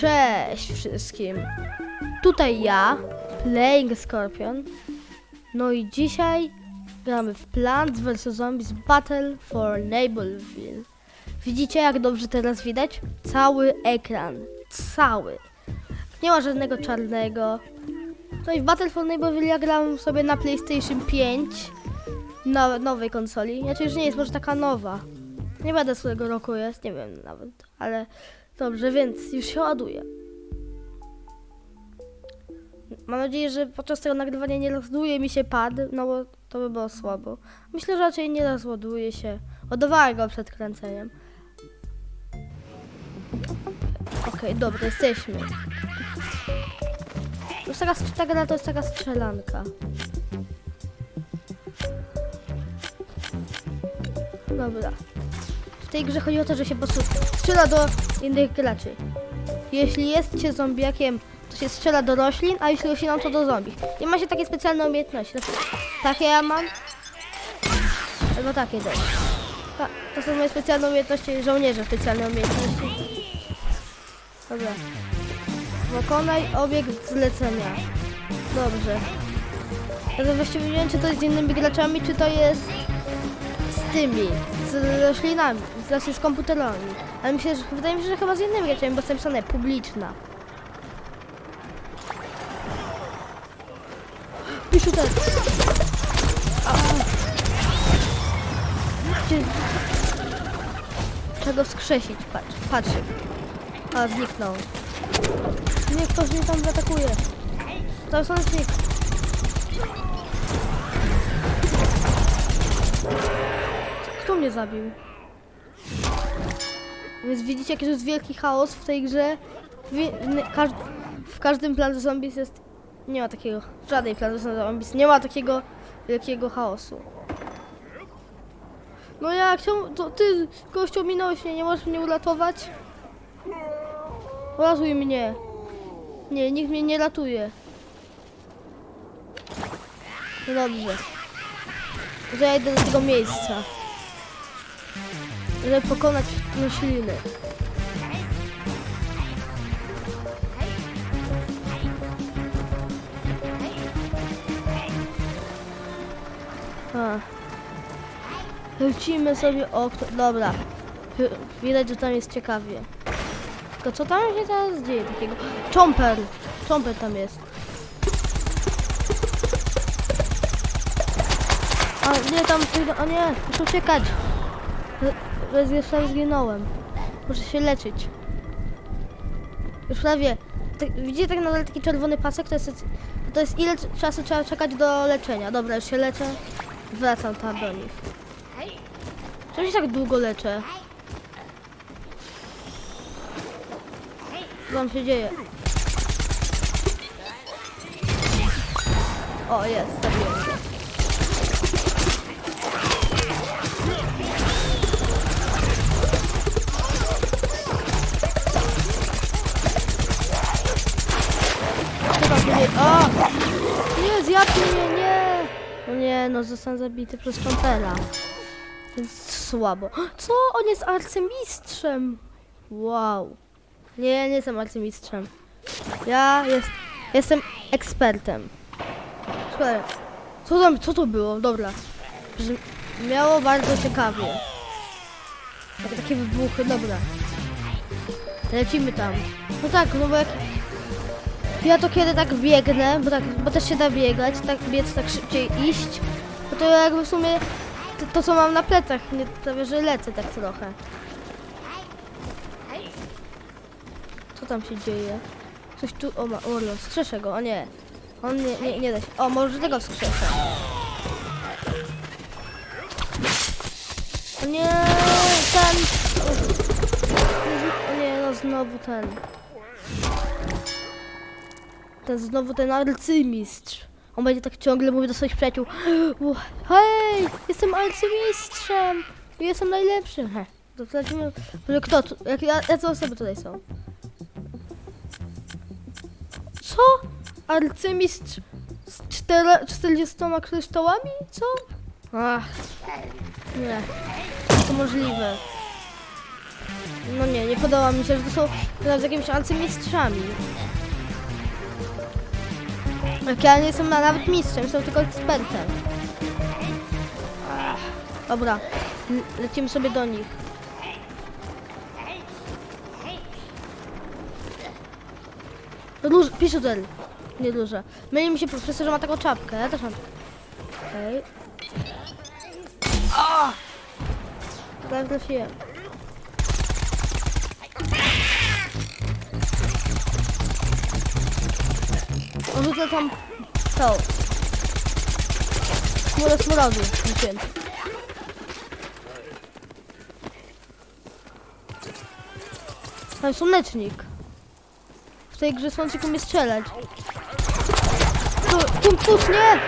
Cześć wszystkim. Tutaj ja, Playing Scorpion. No i dzisiaj gramy w Plants vs Zombies Battle for Neighborville. Widzicie jak dobrze teraz widać? Cały ekran. Cały. Nie ma żadnego czarnego. No i w Battle for Neighborville ja grałem sobie na PlayStation 5 na nowej konsoli. Znaczy już nie jest może taka nowa. Nie będę z którego roku jest, nie wiem nawet, ale dobrze, więc już się ładuje. Mam nadzieję, że podczas tego nagrywania nie rozładuje mi się pad, no bo to by było słabo. Myślę, że raczej nie rozładuje się. Ładowałem go przed kręceniem. Okej, dobra, jesteśmy. Jest taka, ta gra to jest taka strzelanka. Dobra. Tej grze chodzi o to, że się po prostu strzela do innych graczy. Jeśli jest się zombiakiem, to się strzela do roślin, a jeśli rośliną, to do zombie. Nie ma się takie specjalne umiejętności. Takie ja mam. Albo takie też. Ta, to są moje specjalne umiejętności, żołnierze specjalne umiejętności. Dobra. Pokonaj obiekt zlecenia. Dobrze. Ja to właściwie nie wiem, czy to jest z innymi graczami, czy to jest z tymi, z roślinami, znaczy z komputerami. Ale myślę, że wydaje mi się, że chyba z innymi graczami, bo jest napisane publiczna. Piszę. A. Gdzie... Czego wskrzesić? Patrz, patrz. A, zniknął. Nie, ktoś mnie tam zaatakuje. To jest znik. Kto mnie zabił? Więc widzicie, jaki jest wielki chaos w tej grze. W, każdym planie zombies jest... Nie ma takiego... W żadnej planie zombies nie ma takiego wielkiego chaosu. No jak? Czemu, to ty, gościu, minąłeś mnie, nie możesz mnie uratować? Uratuj mnie. Nie, nikt mnie nie ratuje. No dobrze. To ja idę do tego miejsca. Żeby pokonać rośliny. A. Lecimy sobie o... Dobra. Widać, że tam jest ciekawie. Tylko co tam się teraz dzieje takiego? Chomper! Chomper tam jest. A nie, tam... O nie, muszę uciekać. Bez prawie zginąłem. Muszę się leczyć. Już prawie. Tak, widzicie tak nadal taki czerwony pasek? To jest, to jest ile czasu trzeba czekać do leczenia. Dobra, już się leczę. Wracam tam do nich. Czemu się tak długo leczę? Co tam się dzieje? O, jest, zabiłem No zostanę zabity przez Chompera. Więc słabo. Co? On jest arcymistrzem! Wow. Nie, nie jestem arcymistrzem. Ja jest, jestem ekspertem. Słuchaj, co tam, co to było? Dobra. Miało bardzo ciekawie. Tak, takie wybuchy, dobra. Lecimy tam. No tak, no bo jak... Ja to kiedy tak biegnę, bo, tak, bo też się da biegać, tak biec, tak szybciej iść, no to jakby w sumie to, to co mam na plecach, nie prawie, że lecę tak trochę. Co tam się dzieje? Coś tu, o ma, o, no, wskrzeszę go, o nie. On nie, nie, nie da się. O, może tego wskrzeszę. O nie, ten. O nie, no znowu ten. Ten znowu ten arcymistrz. On będzie tak ciągle mówił do swoich przyjaciół. "U, Hej, jestem arcymistrzem. Jestem najlepszym. He. To. Może kto? tu- Jak, jakie osoby tutaj są? Co? Arcymistrz z cztera- 40 kryształami? Co? Ach, nie. To możliwe. No nie, nie podoba mi się, że to są z jakimiś arcymistrzami. Jak ja nie jestem na- nawet mistrzem, jestem tylko ekspertem. Dobra, l- lecimy sobie do nich. Róż, piszutel. Nie duże. Myli mi się przez to, że ma taką czapkę. Ja też mam. Okej. Okay. Tak trafiłem. Rzucę tam tą. Chmurę smrodu. Rzuciłem. Tam słonecznik. W tej grze słonecznik umie strzelać. Tu, tu, pusz, nie!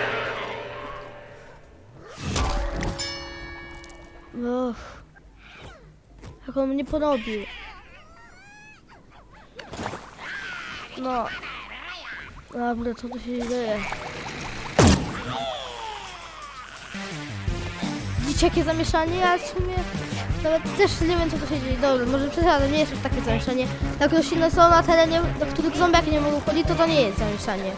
Uff. Jak on mnie porobił. No. Dobra, co tu się dzieje? Widzicie jakie zamieszanie? Ja w sumie nawet też nie wiem co tu się dzieje. Dobra, może przesadzę, nie jest takie zamieszanie. Jak rośliny są na terenie, do których zombiaki nie mogą chodzić, to to nie jest zamieszanie.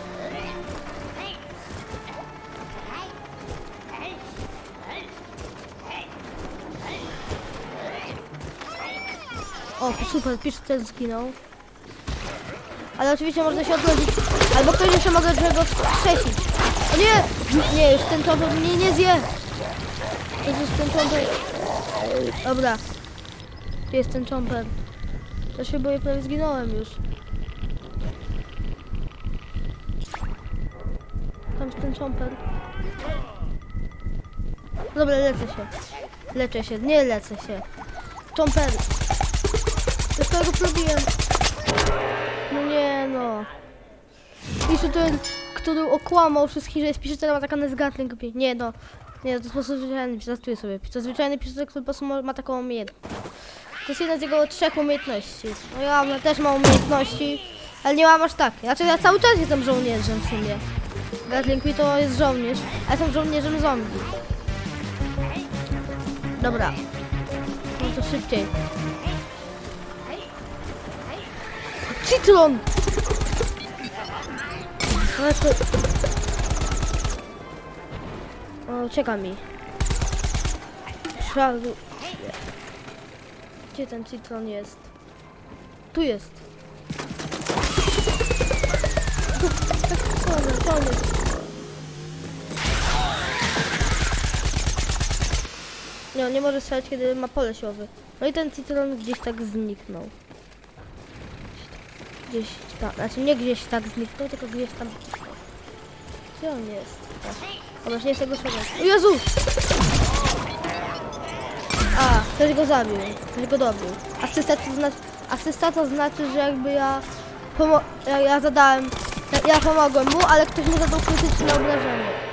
O, super, pisz ten zginął. Ale oczywiście można się odrodzić. Albo ktoś jeszcze może go wskrzesić. O nie! Nie, już ten człowiek mnie nie zje. To jest ten człowiek. Dobra. Gdzie jest ten czomper? Ja się boję, prawie zginąłem już. Tam jest ten czomper. Dobra, lecę się. Leczę się, nie lecę się. Czomper. Już tego zrobiłem. No nie no. Pisze ten, który okłamał wszystkich, że jest pisatelem, a taka nezgatny kupi. Nie no. Nie, to jest po prostu zwyczajny, żartuję sobie. To zwyczajny pisatel, który po prostu ma, taką umiejętność. To jest jedna z jego trzech umiejętności. No ja też mam umiejętności, ale nie mam aż tak. Znaczy ja cały czas jestem żołnierzem w sumie. Gatling to jest żołnierz, a jestem żołnierzem zombie. Dobra. No to szybciej. Citron! To... O, czeka mi. Szadu. Gdzie ten citron jest? Tu jest. Sorry. Nie, on nie może strzelać, kiedy ma pole siłowe. No i ten citron gdzieś tak zniknął. Gdzieś tam, znaczy nie gdzieś tak zniknął, tylko gdzieś tam. Gdzie on jest? O, właśnie jest tego szukać. O Jezu! A, ktoś go zabił, ktoś go dobił. Asysta to znaczy, asysta to znaczy, że jakby ja, pomo- ja, ja zadałem, ja, ja pomogłem mu, ale ktoś mu zadał krytyczne obrażenie.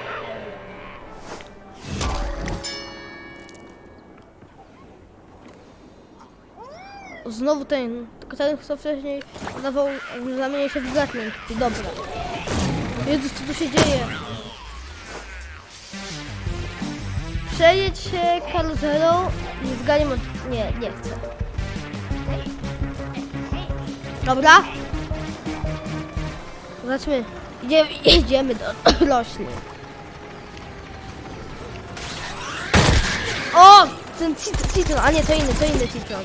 Znowu ten, tylko ten kto wcześniej dawał, zamienił się w gatling. Dobra. Jezus, co tu się dzieje? Przejedź się karuzelą i zganiem od... Nie, nie chcę. Dobra? Zobaczmy. Idziemy, idziemy do roślin. O! Ten cit- citron, a nie, to inny, to inny citron.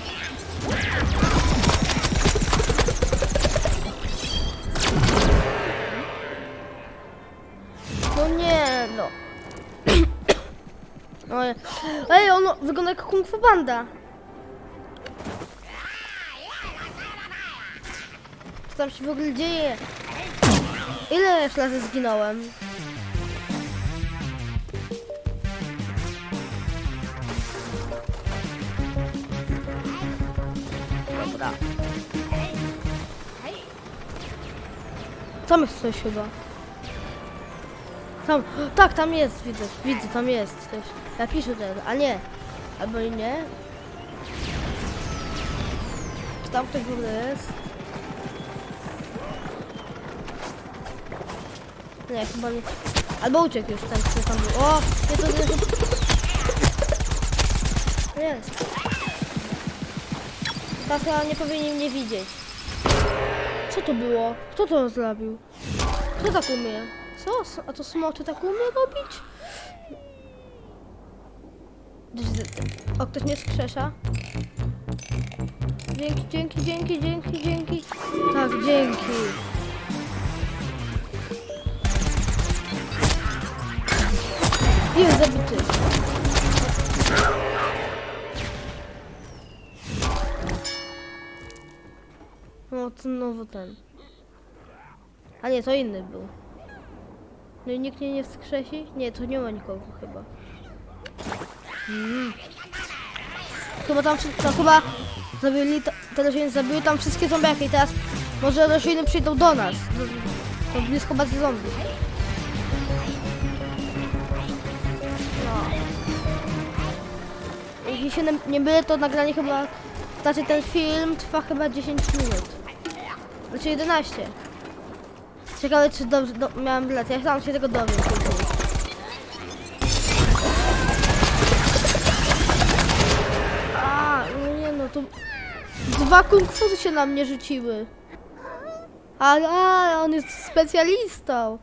No nie, no. Oj, Ej, on wygląda jak Kung Fu Banda. Co tam się w ogóle dzieje? Ile już razy zginąłem? Tam jest coś chyba. Tam, tak, tam jest, widzę, widzę, tam jest coś. Ja piszę tego, a nie. Albo i nie. Czy tam ktoś w jest? Nie, chyba nie. Albo uciekł już ten, kto tam był. O, nie, to jest. Jest. Teraz chyba nie powinien mnie widzieć. Co to było? Kto to zrobił? Kto tak umie? Co? A to smoczy tak umie robić? O, ktoś mnie skrzesza? Dzięki, dzięki, dzięki, dzięki, dzięki. Tak, dzięki. Jest zabity. No, to znowu ten. A nie, to inny był. No i nikt mnie nie wskrzesi? Nie, to nie ma nikogo chyba. Mm. Chyba tam, to chyba zabili, te rośliny zabiły tam wszystkie zombiaki i teraz może rośliny przyjdą do nas. Do blisko bazy zombie. No. Jeśli się nie- nie to nagranie chyba, znaczy ten film trwa chyba 10 minut. Znaczy 11. Ciekawe czy dobrze do, miałem bilet. Ja sam się tego dowiem później. A, no nie no, to dwa kung się na mnie rzuciły. Ale on jest specjalistą.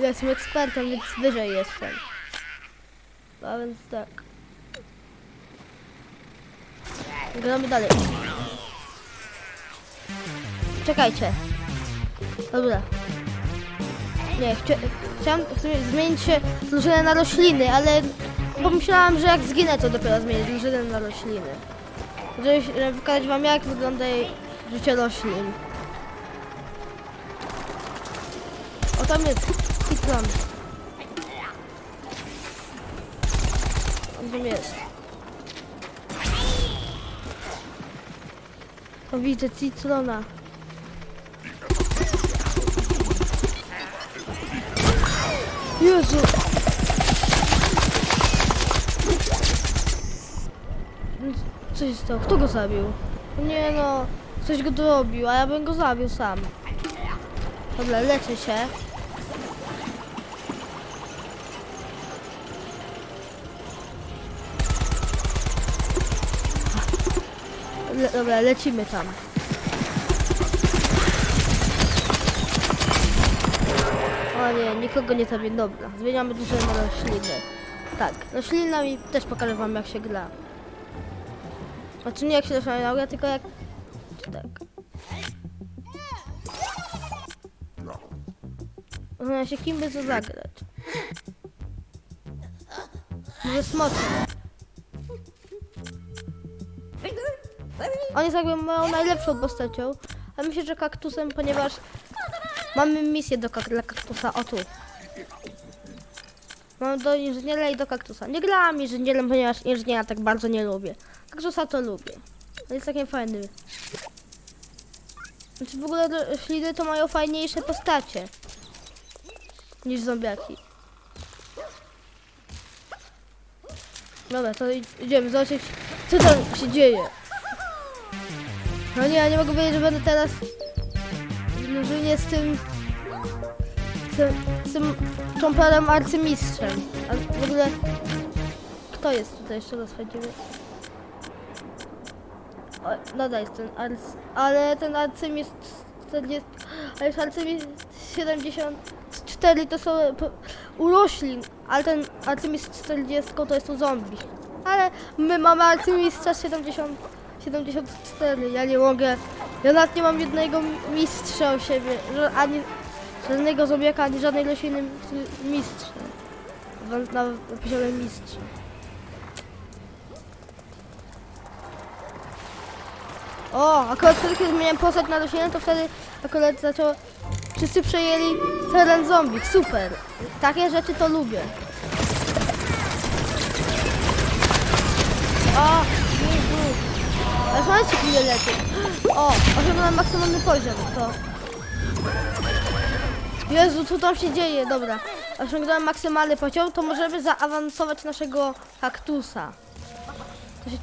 Ja jestem ekspertem, więc wyżej jestem. A więc tak. Gramy dalej. Czekajcie. Dobra. Nie, chcia, chciałam zmienić drużynę na rośliny, ale pomyślałam, że jak zginę, to dopiero zmienię drużynę na rośliny. Żeby pokazać wam, jak wygląda życie roślin. O, tam jest Citron. On tam jest. O, widzę Citrona. Jezu! Co się stało? Kto go zabił? Nie no, ktoś go dorobił, a ja bym go zabił sam. Dobra, leczę się. Le dobra, lecimy tam. Nie, nikogo nie zabiję. Dobra, zmieniamy dużo na rośliny. Tak, roślinami też pokażę wam jak się gra. Znaczy nie jak się roślina tylko jak... Tak. Zastanawiam się kim by to zagrać. Może smoczem. On jest jakby moją najlepszą postacią, a myślę, że kaktusem, ponieważ mamy misję do kak dla kaktusa. O tu. Mam do inżyniera i do kaktusa. Nie grałam inżynierem, ponieważ inżyniera tak bardzo nie lubię. Kaktusa to lubię. On jest takim fajny. Znaczy w ogóle rośliny to mają fajniejsze postacie niż zombiaki. Dobra, to id- idziemy zobaczyć, co tam się dzieje. No nie, ja nie mogę powiedzieć, że będę teraz drużynie z tym czomperem arcymistrzem. A w ogóle kto jest tutaj jeszcze raz? O, Nadal jest ten arc, ale ten arcymistrz 40, ale już arcymistrz 74 to są po- u roślin, ale ten arcymistrz 40 to jest u zombie. Ale my mamy arcymistrza 70, 74, ja nie mogę, ja nawet nie mam jednego mistrza u siebie, ani żadnego zombiaka, ani żadnej rośliny mistrza. Na, na, na poziomie mistrza. O, akurat wtedy, kiedy zmieniłem postać na roślinę, to wtedy akurat zaczęło... Wszyscy przejęli teren zombie. Super. Takie rzeczy to lubię. O, Jezu. Aż momencik mnie leci. O, osiągnąłem maksymalny poziom. To... Jezu, co tam się dzieje? Dobra. Osiągnąłem maksymalny poziom, to możemy zaawansować naszego kaktusa. To się...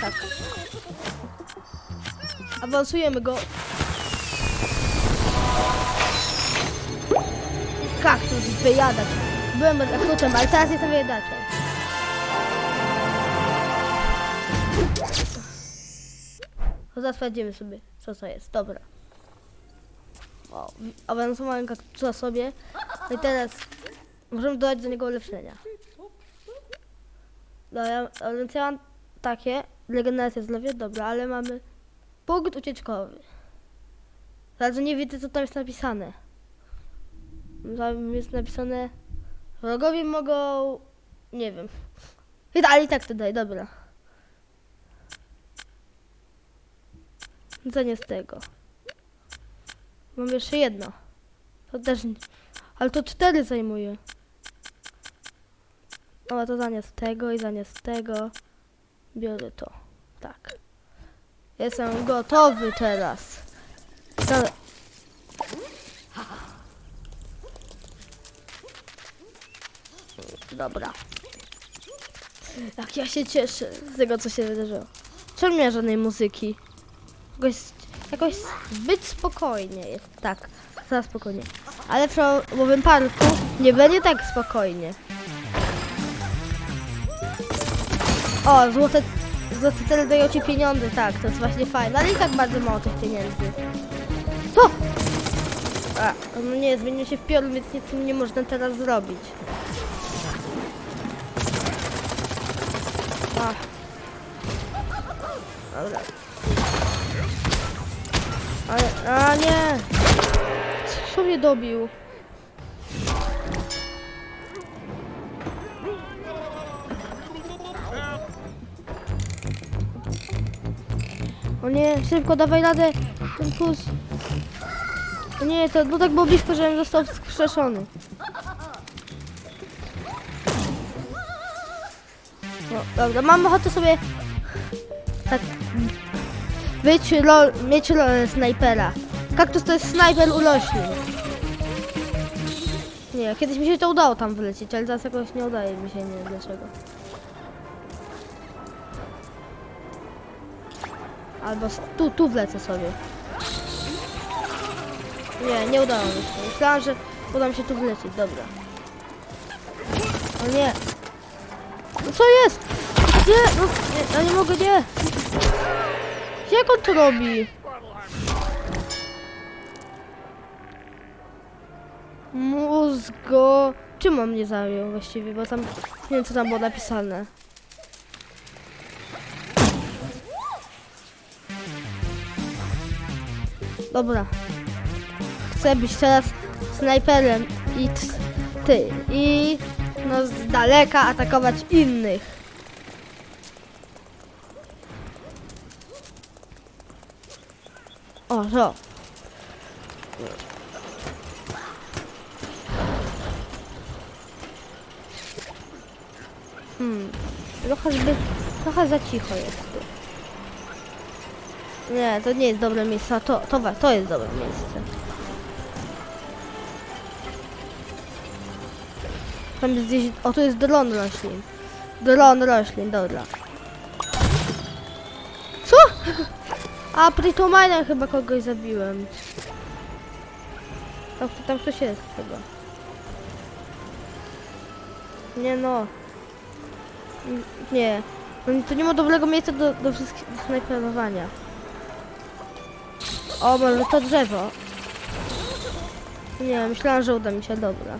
Tak. Awansujemy go. Kaktus, wyjadacz. Byłem kaktusem, ale teraz jestem wyjadaczem. Zaraz sprawdzimy sobie, co to jest. Dobra. O, awansowałem kaktusa sobie. No i teraz możemy dodać do niego ulepszenia. Dobra, więc ja mam takie. Regeneracja zdrowia, dobra, ale mamy punkt ucieczkowy. Bardzo nie widzę, co tam jest napisane. Tam jest napisane wrogowie mogą... nie wiem. I- Ale i tak to daj, dobra. Co nie z tego. Mam jeszcze jedno. To też nie. Ale to cztery zajmuje. O, to zamiast tego i zamiast tego biorę to. Tak. Jestem gotowy teraz. To... Dobra. Jak ja się cieszę z tego, co się wydarzyło. Czemu nie ma żadnej muzyki? Jakoś, jakoś zbyt spokojnie jest. Tak, za spokojnie. Ale w nowym parku nie będzie tak spokojnie. O, złote, złote cele dają ci pieniądze, tak, to jest właśnie fajne, ale i tak bardzo mało tych pieniędzy. Co? A, no nie, zmienił się w piorun, więc nic nie można teraz zrobić. A. Dobra. A nie! Co mnie dobił? O nie, szybko, dawaj radę! Ten kus. O nie, to no tak było blisko, żebym został wskrzeszony. No, dobra, mam ochotę sobie tak być rol, mieć rolę snajpera. Kaktus to jest snajper uroślin. Nie, kiedyś mi się to udało tam wylecieć, ale teraz jakoś nie udaje mi się, nie wiem dlaczego. Albo tu, tu wlecę sobie. Nie, nie udało mi się. Myślałam, że uda mi się tu wlecieć, dobra. O nie. No co jest? Nie, no, nie, ja nie mogę, nie. Jak on to robi? Mózgo... Czym on mnie zajął właściwie, bo tam... Nie wiem, co tam było napisane. Dobra. Chcę być teraz snajperem i ty. I no z daleka atakować innych. O, to. Hmm. Trochę zbyt... Trochę za cicho jest tu. Nie, to nie jest dobre miejsce, a to, to, to jest dobre miejsce. Tam jest gdzieś... O, tu jest dron roślin. Dron roślin, dobra. A, Pritominem chyba kogoś zabiłem. Tam, tam ktoś jest chyba. Nie no. N- Nie. No, To nie ma dobrego miejsca do, do wszystkich do snajperowania. O, może to drzewo. Nie, myślałam, że uda mi się, dobra.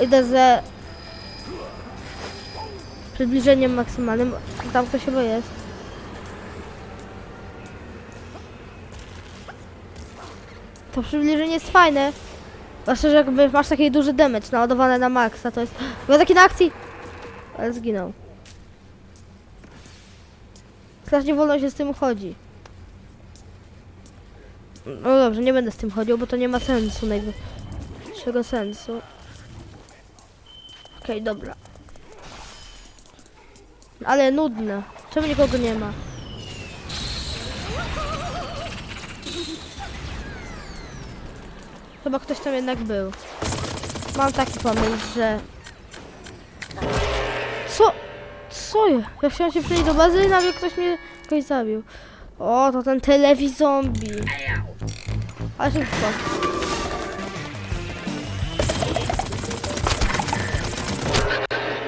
Idę ze przybliżeniem maksymalnym. Tam ktoś chyba jest. To przybliżenie jest fajne. Zwłaszcza, że jakby masz taki duży damage naładowane na maksa, to jest... Była taki na akcji! Ale zginął. Strasznie wolno się z tym chodzi. No dobrze, nie będę z tym chodził, bo to nie ma sensu, najwyższego sensu. Okej, dobra. Ale nudne. Czemu nikogo nie ma? Chyba ktoś tam jednak był. Mam taki pomysł, że... Co? Co je? Ja chciałam się przejść do bazy i nagle ktoś mnie ktoś zabił. O, to ten telewizombie. Ale szybko.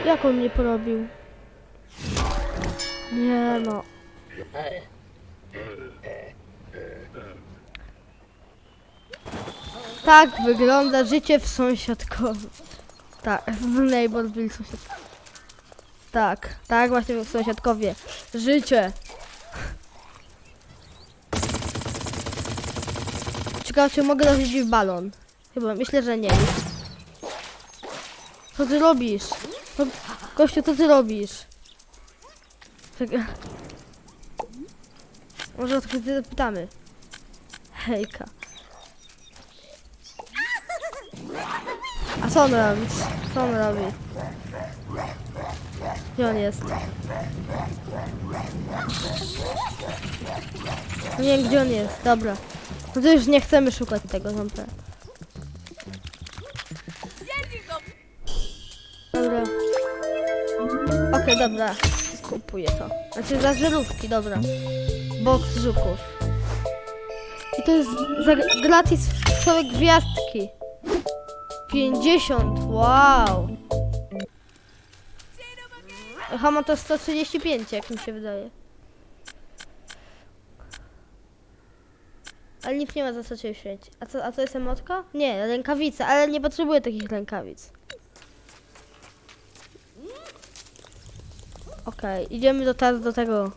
Jak on mnie porobił? Nie no. Tak wygląda życie w sąsiadkowie. Tak, w Neighborville sąsiad. Tak, tak właśnie w sąsiadkowie. Życie. Ciekawe, czy mogę dorzucić w balon. Chyba, myślę, że nie. Co ty robisz? No, Kościół, co ty robisz? Czekaj. Może o to zapytamy. Hejka. A co on robi? Co on robi? Gdzie on jest? Nie wiem gdzie on jest, dobra. No to już nie chcemy szukać tego ząbka. Dobra. Okej, dobra. Kupuję to. Znaczy za żarówki, dobra. Box żuków. I to jest za gratis całe gwiazdki. 50, wow. Aha, ma to 135, jak mi się wydaje. Ale nic nie ma za 135. A co, a to jest emotka? Nie, rękawice, ale nie potrzebuję takich rękawic. Okej, idziemy do teraz do tego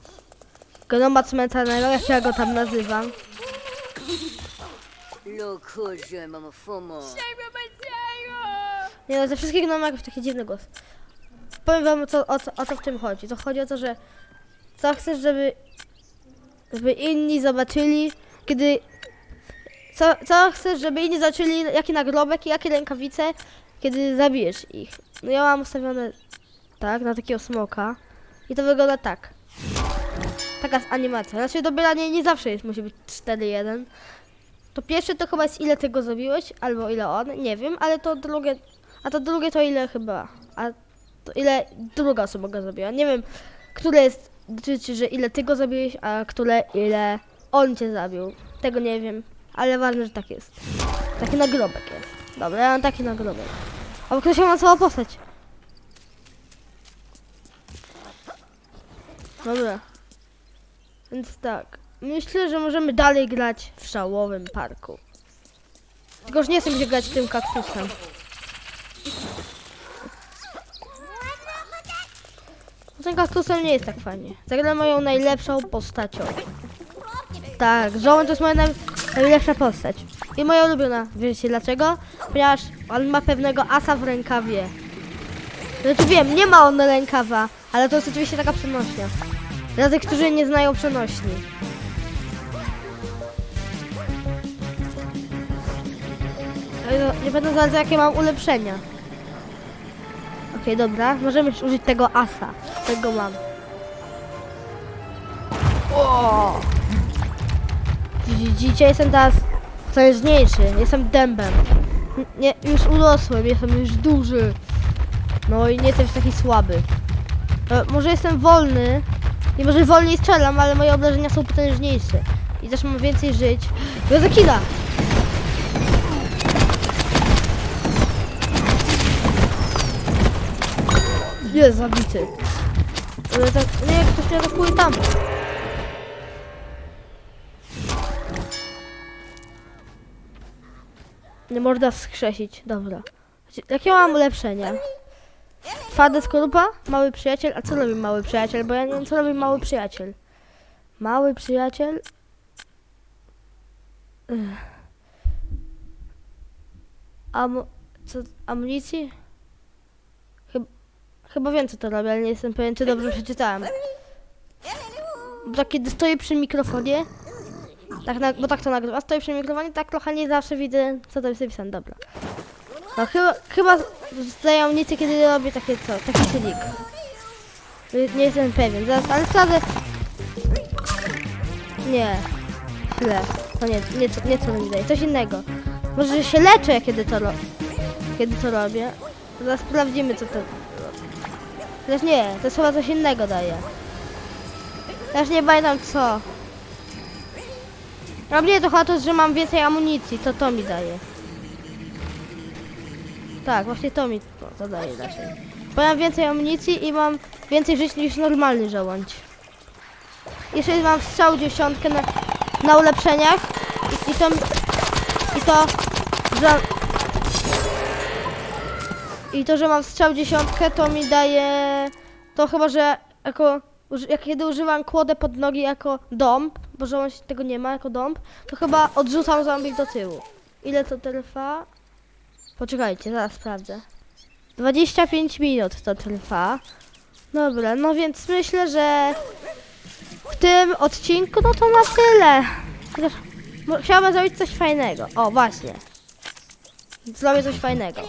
gnoma cmentarnego, jak ja go tam nazywam. Lokuże, mamo fumo. Nie no, ze wszystkich gnomów jakoś taki dziwny głos. Powiem wam o co, o, co, o co w tym chodzi. To chodzi o to, że co chcesz, żeby, żeby inni zobaczyli, kiedy... Co, co chcesz, żeby inni zobaczyli, jaki nagrobek i jakie rękawice, kiedy zabijesz ich. No ja mam ustawione tak, na takiego smoka. I to wygląda tak. Taka z animacja. Znaczy dobieranie nie zawsze jest, musi być 4-1. To pierwsze to chyba jest ile tego zrobiłeś, albo ile on, nie wiem, ale to drugie, a to drugie to ile chyba, a to ile druga osoba go zrobiła. Nie wiem, które jest, czy, że ile ty go zabiłeś, a które ile on cię zabił. Tego nie wiem, ale ważne, że tak jest. Taki nagrobek jest. Dobra, ja mam taki nagrobek. A ktoś ma całą postać. Dobra. Więc tak. Myślę, że możemy dalej grać w szałowym parku. Tylko już nie chcę się grać tym kaktusem. Tym kaktusem nie jest tak fajnie. Zagram moją najlepszą postacią. Tak, żołąd to jest moja naj, najlepsza postać. I moja ulubiona. Wiecie dlaczego? Ponieważ on ma pewnego asa w rękawie. Znaczy wiem, nie ma on rękawa, ale to jest oczywiście taka przenośnia. Dla tych, którzy nie znają przenośni. Nie będę znać, jakie mam ulepszenia. Okej, dobra. Możemy już użyć tego asa. Tego mam. O! Widzicie, jestem teraz potężniejszy. Jestem dębem. Nie, już urosłem, jestem już duży. No i nie jestem już taki słaby. E, może jestem wolny. I może wolniej strzelam, ale moje obrażenia są potężniejsze. I też mam więcej żyć. Jozekina! Jest zabity. Ale tak, nie, ktoś mnie atakuje tam. Nie można wskrzesić, dobra. Jakie mam ulepszenia? Twarda skorupa? Mały przyjaciel? A co robi mały przyjaciel? Bo ja nie wiem, co robi mały przyjaciel. Mały przyjaciel? Ech. Am... Co? Amunicji? Chyba, wiem, co to robi, ale nie jestem pewien, czy dobrze przeczytałem. Bo tak kiedy stoję przy mikrofonie, tak na, bo tak to nagrywa, stoję przy mikrofonie, tak trochę nie zawsze widzę, co to jest napisane, dobra. No chyba, chyba amunicję, kiedy robię takie co, taki trik. Nie- Nie jestem pewien, zaraz, ale sprawdzę. Nie, źle, to nie, nie, co- nie co mi daje, coś innego. Może się leczę, kiedy to, kiedy to robię. Zaraz sprawdzimy, co to... Chociaż nie, to chyba coś innego daje. Też nie pamiętam co. A mnie to chyba to, że mam więcej amunicji, to to mi daje. Tak, właśnie to mi to, daje raczej. Bo mam więcej amunicji i mam więcej żyć niż normalny żołądź. jeszcze mam strzał dziesiątkę na, na ulepszeniach i, i to i to że i to, że mam strzał dziesiątkę to mi daje to chyba, że jako jak kiedy używam kłodę pod nogi jako dąb, bo że tego nie ma jako dąb, to chyba odrzucam zombie do tyłu. Ile to trwa? Poczekajcie, zaraz sprawdzę. 25 minut to trwa. Dobra, no więc myślę, że w tym odcinku no to na tyle. Chociaż Chciałabym zrobić coś fajnego. O, właśnie. Zrobię coś fajnego.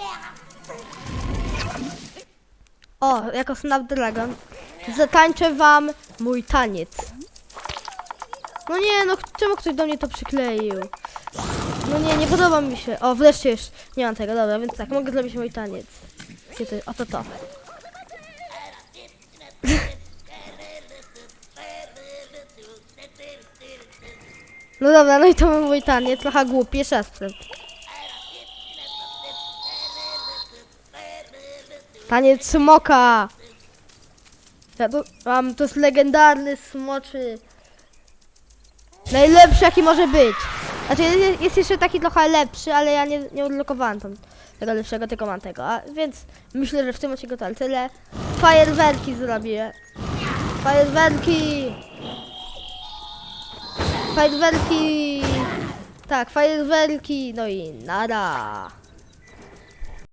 O, jako Snapdragon zatańczę wam mój taniec. No nie, no czemu ktoś do mnie to przykleił? No nie, nie podoba mi się. O, wreszcie już nie mam tego, dobra, więc tak, mogę zrobić mój taniec. Gdzie to? Oto to. No dobra, no i to był mój taniec, trochę głupi, jeszcze raz sprawdzę. Taniec smoka! Ja tu mam, to jest legendarny smoczy. Najlepszy jaki może być. Znaczy jest, jeszcze taki trochę lepszy, ale ja nie, nie odblokowałem tam tego lepszego, tylko mam tego. A, więc myślę, że w tym odcinku to tyle. Fajerwerki zrobię. Fajerwerki! Fajerwerki! Tak, fajerwerki, no i nara.